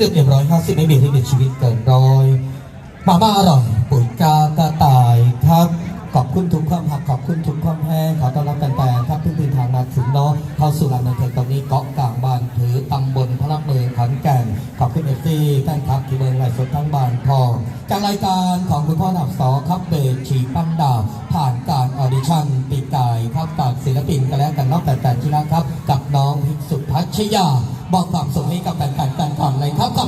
รื่องดื่มเอ็มร้อยห้าสิบไม่มีที่มีชีวิตเกินร้อยมาม่าอร่อยปุ๋ยกากระต่ายครับขอบคุณทุกความหักขอบคุณทุกความแห้งขอต้อนรับกันแต่ครับเพิ่งเดินทางมาถึงเนาะเข้าสู่ลานบันเทิงตอนนี้เกาะกลางบ้านถือตำบลพระรับเมืองขอนแก่นขอบคุณเอฟซีแฟนคลับที่เมืองไหลฟ์สดทั้งบ้านพองจากรายการของคุณพ่อหนับสอครับเบรฉีปั้นดาว ผ่านการออดิชั่นปีกายครับกับศิลปินกันแล้วกันนอกแต่แต่ที่รักครับ กับน้องพิสุพัชยาบอกความสุขให้กับแฟนๆกั ครับขอ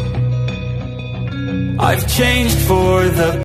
I've changed for the